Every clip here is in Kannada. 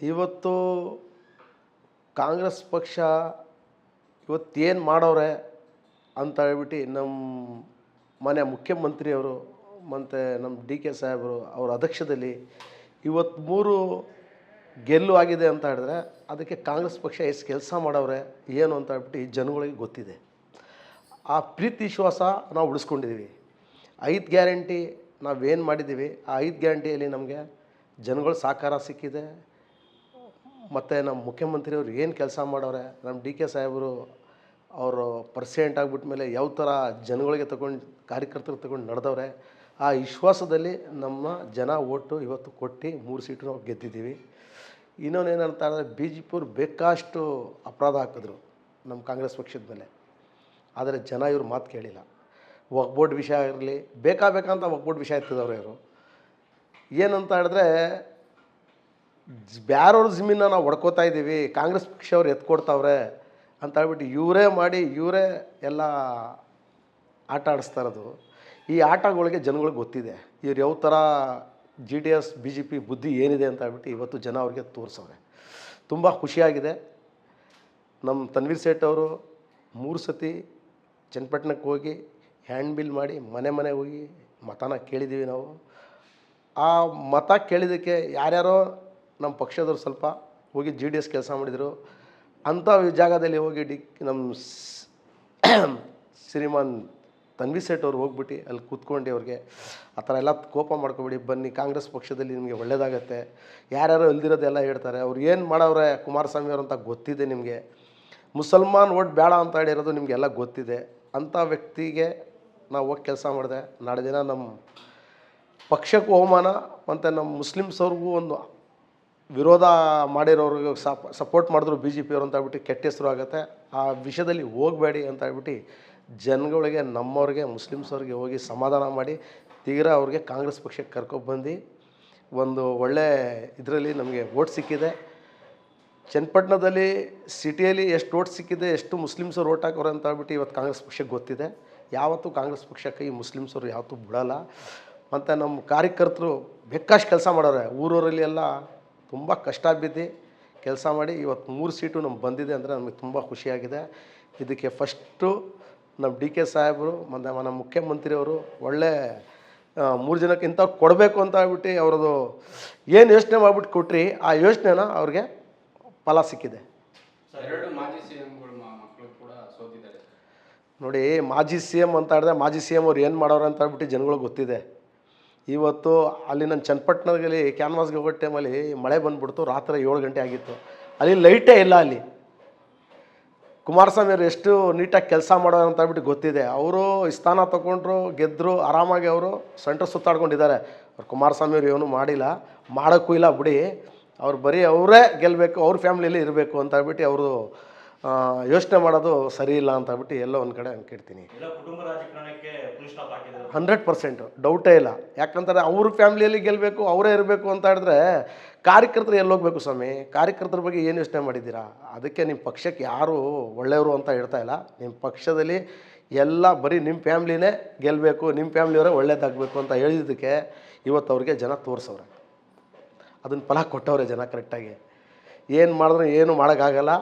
ಇವತ್ತು ಕಾಂಗ್ರೆಸ್ ಪಕ್ಷ ಇವತ್ತೇನು ಮಾಡೋರೆ ಅಂತ ಹೇಳ್ಬಿಟ್ಟು ನಮ್ಮ ಮನೆ ಮುಖ್ಯಮಂತ್ರಿಯವರು ಮತ್ತು ನಮ್ಮ ಡಿ ಕೆ ಸಾಹೇಬರು ಅವರ ಅಧ್ಯಕ್ಷದಲ್ಲಿ ಇವತ್ತು ಮೂರು ಗೆಲ್ಲು ಆಗಿದೆ ಅಂತ ಹೇಳಿದ್ರೆ ಅದಕ್ಕೆ ಕಾಂಗ್ರೆಸ್ ಪಕ್ಷ ಎಷ್ಟು ಕೆಲಸ ಮಾಡವ್ರೆ, ಏನು ಅಂತ ಹೇಳ್ಬಿಟ್ಟು ಈ ಜನಗಳಿಗೆ ಗೊತ್ತಿದೆ. ಆ ಪ್ರೀತಿ ವಿಶ್ವಾಸ ನಾವು ಉಳಿಸ್ಕೊಂಡಿದ್ದೀವಿ ಐದು ಗ್ಯಾರಂಟಿ ನಾವೇನು ಮಾಡಿದ್ದೀವಿ ಆ ಐದು ಗ್ಯಾರಂಟಿಯಲ್ಲಿ ನಮಗೆ ಜನಗಳು ಸಹಕಾರ ಸಿಕ್ಕಿದೆ. ಮತ್ತು ನಮ್ಮ ಮುಖ್ಯಮಂತ್ರಿಯವರು ಏನು ಕೆಲಸ ಮಾಡವ್ರೆ ನಮ್ಮ ಡಿ ಕೆ ಸಾಹೇಬರು ಅವರು ಪರ್ಸೆಂಟ್ ಆಗಿಬಿಟ್ಮೇಲೆ ಯಾವ ಥರ ಜನಗಳಿಗೆ ತಗೊಂಡು ಕಾರ್ಯಕರ್ತರು ತಗೊಂಡು ನಡೆದವ್ರೆ, ಆ ವಿಶ್ವಾಸದಲ್ಲಿ ನಮ್ಮ ಜನ ಓಟು ಇವತ್ತು ಕೊಟ್ಟು ಮೂರು ಸೀಟು ನಾವು ಗೆದ್ದಿದ್ದೀವಿ. ಇನ್ನೊಂದು ಏನಂತ ಅಂದರೆ ಬಿ ಜೆ ಪಿಯವ್ರು ಬೇಕಾಷ್ಟು ಅಪರಾಧ ಹಾಕಿದ್ರು ನಮ್ಮ ಕಾಂಗ್ರೆಸ್ ಪಕ್ಷದ ಮೇಲೆ. ಆದರೆ ಜನ ಇವ್ರ ಮಾತು ಕೇಳಿಲ್ಲ. ಒಗ್ಬೋರ್ಡ್ ವಿಷಯ ಇರಲಿ ಬೇಕಾ ಬೇಕಂತ ಒಗ್ಬೋರ್ಡ್ ವಿಷಯ ಎತ್ತಿದವ್ರು ಇವರು ಏನಂತ ಹೇಳಿದ್ರೆ ಬ್ಯಾರೋರ್ ಜಮೀನ ನಾವು ಹೊಡ್ಕೋತಾ ಇದ್ದೀವಿ, ಕಾಂಗ್ರೆಸ್ ಪಕ್ಷವ್ರು ಎತ್ಕೊಡ್ತಾವ್ರೆ ಅಂತ ಹೇಳ್ಬಿಟ್ಟು ಇವರೇ ಮಾಡಿ, ಇವರೇ ಎಲ್ಲ ಆಟ ಆಡಿಸ್ತಾ ಇರೋದು. ಈ ಆಟಗಳಿಗೆ ಜನಗಳಿಗೆ ಗೊತ್ತಿದೆ. ಇವ್ರು ಯಾವ ಥರ G D S B J P ಬುದ್ಧಿ ಏನಿದೆ ಅಂತ ಹೇಳ್ಬಿಟ್ಟು ಇವತ್ತು ಜನ ಅವ್ರಿಗೆ ತೋರಿಸವ್ರೆ. ತುಂಬ ಖುಷಿಯಾಗಿದೆ. ನಮ್ಮ ತನ್ವೀರ್ ಸೇಠ್ ಅವರು ಮೂರು ಸತಿ ಚನ್ನಪಟ್ಟಣಕ್ಕೆ ಹೋಗಿ ಹ್ಯಾಂಡ್ ಬಿಲ್ ಮಾಡಿ ಮನೆ ಮನೆ ಹೋಗಿ ಮತನ ಕೇಳಿದ್ದೀವಿ ನಾವು. ಆ ಮತ ಕೇಳಿದ್ದಕ್ಕೆ ಯಾರ್ಯಾರೋ ನಮ್ಮ ಪಕ್ಷದವ್ರು ಸ್ವಲ್ಪ ಹೋಗಿ ಜಿ ಡಿ ಎಸ್ ಕೆಲಸ ಮಾಡಿದರು. ಅಂಥ ಜಾಗದಲ್ಲಿ ಹೋಗಿ ಡಿ ನಮ್ಮ ಶ್ರೀಮಾನ್ ತನ್ವಿ ಸೇಠ್ ಅವ್ರು ಹೋಗ್ಬಿಟ್ಟು ಅಲ್ಲಿ ಕೂತ್ಕೊಂಡು ಅವ್ರಿಗೆ, ಆ ಥರ ಎಲ್ಲ ಕೋಪ ಮಾಡ್ಕೊಬೇಡಿ, ಬನ್ನಿ, ಕಾಂಗ್ರೆಸ್ ಪಕ್ಷದಲ್ಲಿ ನಿಮಗೆ ಒಳ್ಳೆಯದಾಗತ್ತೆ ಯಾರ್ಯಾರೋ ಇಲ್ದಿರೋದೆಲ್ಲ ಹೇಳ್ತಾರೆ. ಅವ್ರು ಏನು ಮಾಡವ್ರೆ ಕುಮಾರಸ್ವಾಮಿ ಅವರು ಅಂತ ಗೊತ್ತಿದೆ ನಿಮಗೆ. ಮುಸಲ್ಮಾನ್ ಓಟ್ ಬೇಡ ಅಂತ ಹೇಳಿರೋದು ನಿಮಗೆಲ್ಲ ಗೊತ್ತಿದೆ. ಅಂಥ ವ್ಯಕ್ತಿಗೆ ನಾವು ಹೋಗಿ ಕೆಲಸ ಮಾಡಿದೆ. ನಾಳೆ ದಿನ ನಮ್ಮ ಪಕ್ಷಕ್ಕೂ ಅವಮಾನ ಮತ್ತು ನಮ್ಮ ಮುಸ್ಲಿಮ್ಸ್ ಅವ್ರಿಗೂ ಒಂದು ವಿರೋಧ ಮಾಡಿರೋರಿಗೆ ಸಪ್ ಸಪೋರ್ಟ್ ಮಾಡಿದ್ರು ಬಿ ಜೆ ಪಿಯವರು ಅಂತ ಹೇಳ್ಬಿಟ್ಟು ಕೆಟ್ಟ ಹೆಸರು ಆಗುತ್ತೆ. ಆ ವಿಷಯದಲ್ಲಿ ಹೋಗಬೇಡಿ ಅಂತ ಹೇಳ್ಬಿಟ್ಟು ಜನಗಳಿಗೆ, ನಮ್ಮವ್ರಿಗೆ, ಮುಸ್ಲಿಮ್ಸ್ ಅವ್ರಿಗೆ ಹೋಗಿ ಸಮಾಧಾನ ಮಾಡಿ ತೀರಾ ಅವ್ರಿಗೆ ಕಾಂಗ್ರೆಸ್ ಪಕ್ಷಕ್ಕೆ ಕರ್ಕೊಬಂದು ಒಂದು ಒಳ್ಳೆ ಇದರಲ್ಲಿ ನಮಗೆ ಓಟ್ ಸಿಕ್ಕಿದೆ. ಚನ್ನಪಟ್ಟಣದಲ್ಲಿ, ಸಿಟಿಯಲ್ಲಿ ಎಷ್ಟು ಓಟ್ ಸಿಕ್ಕಿದೆ, ಎಷ್ಟು ಮುಸ್ಲಿಮ್ಸವ್ರು ಓಟ್ ಹಾಕೋರು ಅಂತ ಹೇಳ್ಬಿಟ್ಟು ಇವತ್ತು ಕಾಂಗ್ರೆಸ್ ಪಕ್ಷಕ್ಕೆ ಗೊತ್ತಿದೆ. ಯಾವತ್ತೂ ಕಾಂಗ್ರೆಸ್ ಪಕ್ಷಕ್ಕೆ ಈ ಮುಸ್ಲಿಮ್ಸವ್ರು ಯಾವತ್ತೂ ಬಿಡೋಲ್ಲ. ಮತ್ತು ನಮ್ಮ ಕಾರ್ಯಕರ್ತರು ಬೇಕಾಷ್ಟು ಕೆಲಸ ಮಾಡೋರೆ. ಊರೂರಲ್ಲಿ ಎಲ್ಲ ತುಂಬ ಕಷ್ಟ ಬಿದ್ದು ಕೆಲಸ ಮಾಡಿ ಇವತ್ತು ಮೂರು ಸೀಟು ನಮ್ಗೆ ಬಂದಿದೆ ಅಂದರೆ ನಮಗೆ ತುಂಬ ಖುಷಿಯಾಗಿದೆ. ಇದಕ್ಕೆ ಫಸ್ಟು ನಮ್ಮ ಡಿ ಕೆ ಸಾಹೇಬರು, ಮತ್ತು ನಮ್ಮ ಮುಖ್ಯಮಂತ್ರಿಯವರು ಒಳ್ಳೆ ಮೂರು ಜನಕ್ಕೆ ಇಂಥ ಕೊಡಬೇಕು ಅಂತ ಹೇಳ್ಬಿಟ್ಟು ಅವ್ರದ್ದು ಏನು ಯೋಚನೆ ಮಾಡಿಬಿಟ್ಟು ಕೊಟ್ರಿ, ಆ ಯೋಚನೆನ ಅವ್ರಿಗೆ ಫಲ ಸಿಕ್ಕಿದೆ. ಎರಡು ಮಾಜಿ ಸಿ ಸೋತಿದ್ದಾರೆ ನೋಡಿ, ಮಾಜಿ ಸಿ ಎಂ ಅಂತ ಹೇಳಿದ್ರೆ ಮಾಜಿ ಸಿ ಎಂ ಅವ್ರು ಏನು ಮಾಡೋರು ಅಂತ ಹೇಳ್ಬಿಟ್ಟು ಜನಗಳಿಗೆ ಗೊತ್ತಿದೆ. ಇವತ್ತು ಅಲ್ಲಿ ನನ್ನ ಚನ್ನಪಟ್ಟಣದಲ್ಲಿ ಕ್ಯಾನ್ವಾಸ್ಗೆ ಹೋಗೋ ಟೈಮಲ್ಲಿ ಮಳೆ ಬಂದುಬಿಡ್ತು, ರಾತ್ರಿ ಏಳು ಗಂಟೆ ಆಗಿತ್ತು. ಅಲ್ಲಿ ಲೈಟೇ ಇಲ್ಲ ಅಲ್ಲಿ. ಕುಮಾರಸ್ವಾಮಿ ಅವರು ಎಷ್ಟು ನೀಟಾಗಿ ಕೆಲಸ ಮಾಡೋರು ಅಂತ ಹೇಳ್ಬಿಟ್ಟು ಗೊತ್ತಿದೆ. ಅವರು ಸ್ಥಾನ ತೊಗೊಂಡ್ರು ಗೆದ್ದರು ಆರಾಮಾಗಿ ಅವರು ಸೆಂಟ್ರ್ ಸುತ್ತಾಡ್ಕೊಂಡಿದ್ದಾರೆ. ಅವ್ರು ಕುಮಾರಸ್ವಾಮಿ ಅವರು ಏನೂ ಮಾಡಿಲ್ಲ. ಮಾಡೋಕ್ಕೂ ಇಲ್ಲ ಬಿಡಿ. ಅವ್ರು ಬರೀ ಅವರೇ ಗೆಲ್ಲಬೇಕು ಅವ್ರ ಫ್ಯಾಮಿಲಿಯಲ್ಲಿ ಇರಬೇಕು ಅಂತ ಹೇಳ್ಬಿಟ್ಟು ಅವರು ಯೋಚನೆ ಮಾಡೋದು ಸರಿ ಇಲ್ಲ ಅಂತ ಹೇಳ್ಬಿಟ್ಟು ಎಲ್ಲೋ ಒಂದು ಕಡೆ ಹಾಕಿದ್ರು. ಹಂಡ್ರೆಡ್ ಪರ್ಸೆಂಟ್ ಡೌಟೇ ಇಲ್ಲ. ಯಾಕಂತಾರೆ ಅವ್ರ ಫ್ಯಾಮಿಲಿಯಲ್ಲಿ ಗೆಲ್ಲಬೇಕು ಅವರೇ ಇರಬೇಕು ಅಂತ ಹೇಳಿದ್ರೆ ಕಾರ್ಯಕರ್ತರು ಎಲ್ಲಿ ಹೋಗ್ಬೇಕು ಸ್ವಾಮಿ? ಕಾರ್ಯಕರ್ತರ ಬಗ್ಗೆ ಏನು ಯೋಚನೆ ಮಾಡಿದ್ದೀರಾ? ಅದಕ್ಕೆ ನಿಮ್ಮ ಪಕ್ಷಕ್ಕೆ ಯಾರು ಒಳ್ಳೆಯವರು ಅಂತ ಹೇಳ್ತಾ ಇಲ್ಲ. ನಿಮ್ಮ ಪಕ್ಷದಲ್ಲಿ ಎಲ್ಲ ಬರೀ ನಿಮ್ಮ ಫ್ಯಾಮ್ಲಿನೇ ಗೆಲ್ಲಬೇಕು ನಿಮ್ಮ ಫ್ಯಾಮ್ಲಿಯವರೇ ಒಳ್ಳೇದಾಗಬೇಕು ಅಂತ ಹೇಳಿದ್ದಕ್ಕೆ ಇವತ್ತು ಅವ್ರಿಗೆ ಜನ ತೋರಿಸವ್ರೆ. ಅದನ್ನು ಫಲ ಕೊಟ್ಟವ್ರೆ ಜನ ಕರೆಕ್ಟಾಗಿ ಏನು ಮಾಡಿದ್ರೆ ಏನು ಮಾಡೋಕ್ಕಾಗಲ್ಲ.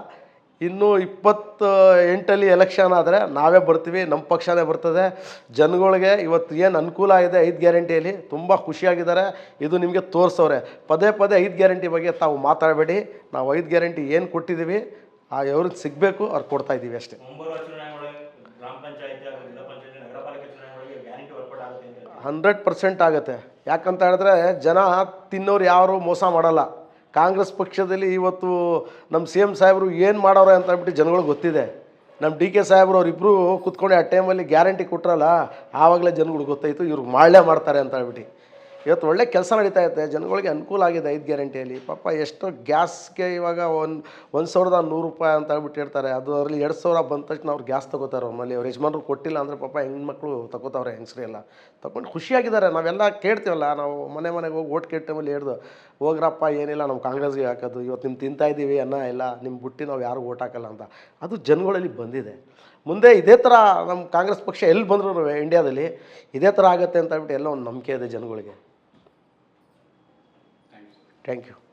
ಇನ್ನು ಇಪ್ಪತ್ತು ಎಂಟಲ್ಲಿ ಎಲೆಕ್ಷನ್ ಆದರೆ ನಾವೇ ಬರ್ತೀವಿ ನಮ್ಮ ಪಕ್ಷನೇ ಬರ್ತದೆ. ಜನಗಳಿಗೆ ಇವತ್ತು ಏನು ಅನುಕೂಲ ಆಗಿದೆ ಐದು ಗ್ಯಾರಂಟಿಯಲ್ಲಿ? ತುಂಬ ಖುಷಿಯಾಗಿದ್ದಾರೆ. ಇದು ನಿಮಗೆ ತೋರಿಸೋರೆ ಪದೇ ಪದೇ ಐದು ಗ್ಯಾರಂಟಿ ಬಗ್ಗೆ ತಾವು ಮಾತಾಡಬೇಡಿ. ನಾವು ಐದು ಗ್ಯಾರಂಟಿ ಏನು ಕೊಟ್ಟಿದ್ದೀವಿ ಆ ಅವ್ರಿಗೆ ಸಿಗಬೇಕು ಅವ್ರು ಕೊಡ್ತಾ ಇದ್ದೀವಿ ಅಷ್ಟೇ. ಹಂಡ್ರೆಡ್ ಪರ್ಸೆಂಟ್ ಆಗುತ್ತೆ. ಯಾಕಂತ ಹೇಳಿದ್ರೆ ಜನ ತಿನ್ನೋರು ಯಾರು ಮೋಸ ಮಾಡಲ್ಲ. ಕಾಂಗ್ರೆಸ್ ಪಕ್ಷದಲ್ಲಿ ಇವತ್ತು ನಮ್ಮ ಸಿ ಎಂ ಸಾಹೇಬರು ಏನು ಮಾಡೋರೆ ಅಂತ ಹೇಳ್ಬಿಟ್ಟು ಜನಗಳಿಗೆ ಗೊತ್ತಿದೆ. ನಮ್ಮ ಡಿ ಕೆ ಸಾಹೇಬ್ರು ಅವರಿಬ್ಬರು ಕುತ್ಕೊಂಡು ಆ ಟೈಮಲ್ಲಿ ಗ್ಯಾರಂಟಿ ಕೊಟ್ರಲ್ಲ, ಆವಾಗಲೇ ಜನಗಳಿಗೆ ಗೊತ್ತಾಯಿತು ಇವ್ರು ಮಾಡಲೇ ಮಾಡ್ತಾರೆ ಅಂತ ಹೇಳ್ಬಿಟ್ಟು. ಇವತ್ತು ಒಳ್ಳೆ ಕೆಲಸ ನಡೀತಾ ಇರುತ್ತೆ. ಜನಗಳಿಗೆ ಅನುಕೂಲ ಆಗಿದೆ ಐದು ಗ್ಯಾರಂಟಿಯಲ್ಲಿ. ಪಾಪ ಎಷ್ಟು ಗ್ಯಾಸ್ಗೆ ಇವಾಗ ಒಂದು ಒಂದು ಸಾವಿರದ ನೂರು ರೂಪಾಯಿ ಅಂತ ಹೇಳ್ಬಿಟ್ಟು ಹೇಳ್ತಾರೆ ಅದು ಅದರಲ್ಲಿ ಎರಡು ಸಾವಿರ ಬಂದ ತಕ್ಷಣ ಅವ್ರು ಗ್ಯಾಸ್ ತಗೋತಾರೆ ಅವ್ರಲ್ಲಿ ಅವ್ರ ಯಜಮಾನರು ಕೊಟ್ಟಿಲ್ಲ ಅಂದರೆ ಪಾಪ ಹೆಣ್ಮಕ್ಳು ತಗೋತಾವ್ರೆ ಹೆಂಗಸ್ರೆಲ್ಲ ತಗೊಂಡು ಖುಷಿಯಾಗಿದ್ದಾರೆ. ನಾವೆಲ್ಲ ಕೇಳ್ತೀವಲ್ಲ. ನಾವು ಮನೆ ಮನೆಗೆ ಹೋಗಿ ಓಟ್ ಕೇಟ್ ಟೈಮಲ್ಲಿ ಹೇಳ್ದು, ಹೋಗ್ರಪ್ಪ, ಏನಿಲ್ಲ ನಮ್ಮ ಕಾಂಗ್ರೆಸ್ಗೆ ಹಾಕೋದು. ಇವತ್ತು ನಿಮ್ಮ ತಿಂತಾ ಇದ್ದೀವಿ ಅನ್ನ ಇಲ್ಲ ನಿಮ್ಮ ಬುಟ್ಟಿ ನಾವು ಯಾರು ಓಟ್ ಹಾಕಲ್ಲ ಅಂತ. ಅದು ಜನಗಳಲ್ಲಿ ಬಂದಿದೆ. ಮುಂದೆ ಇದೇ ಥರ ನಮ್ಮ ಕಾಂಗ್ರೆಸ್ ಪಕ್ಷ ಎಲ್ಲಿ ಬಂದರೂ ಇಂಡಿಯಾದಲ್ಲಿ ಇದೇ ಥರ ಆಗುತ್ತೆ ಅಂತ ಹೇಳ್ಬಿಟ್ಟು ಎಲ್ಲ ಒಂದು ನಂಬಿಕೆ ಇದೆ ಜನಗಳಿಗೆ. Thank you.